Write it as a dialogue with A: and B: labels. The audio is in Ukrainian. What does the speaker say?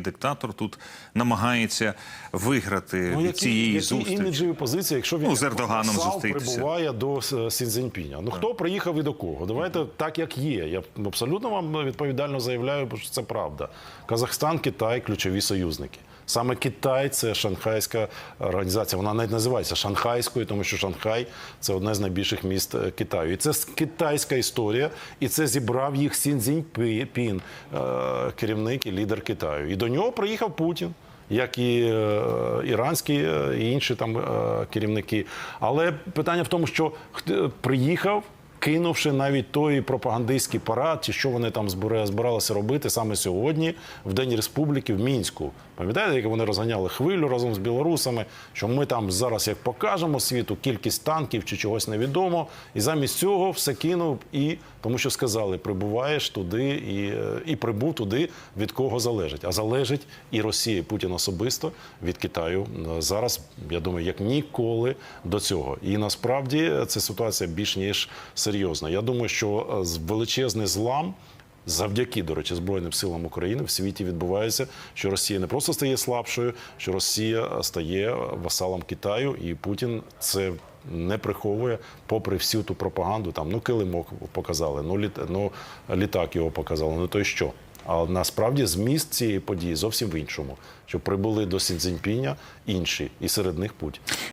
A: диктатор тут намагається виграти від цієї
B: Ну, які
A: зустрічі.
B: іміджеві позиції, якщо він
A: Ну, з Ердоганом зустрітися.
B: прибуває до Сінзіньпіня. Ну хто приїхав і до кого? Давайте так, як є. Я абсолютно вам відповідально заявляю, що це правда. Казахстан, Китай ключові союзники. Саме Китай це шанхайська організація. Вона навіть називається Шанхайською, тому що Шанхай це одне з найбільших міст е, Китаю. І це китайська історія, і це зібрав їх Сін Цзіньпін, е, керівник і лідер Китаю. І до нього приїхав Путін. Як і е, іранські і інші там керівники. Але питання в тому, що приїхав, кинувши навіть той пропагандистський парад, чи що вони там збира- збиралися робити саме сьогодні, в День Республіки в Мінську. Пам'ятаєте, як вони розганяли хвилю разом з білорусами, що ми там зараз як покажемо світу кількість танків чи чогось невідомо, і замість цього все кинув і тому, що сказали, прибуваєш туди і, і прибув туди, від кого залежить. А залежить і Росія, і Путін особисто від Китаю зараз. Я думаю, як ніколи до цього. І насправді е, ця ситуація більш ніж серйозна. Я думаю, що е, величезний злам. Завдяки, до речі, Збройним силам України в світі відбувається, що Росія не просто стає слабшою, що Росія стає васалом Китаю, і Путін це не приховує, попри всю ту пропаганду. Там ну килимок показали, ну літ, ну літак його показали. Ну то й що? А насправді зміст цієї події зовсім в іншому, що прибули до Сіньцзіньпіня інші, і серед них Путін.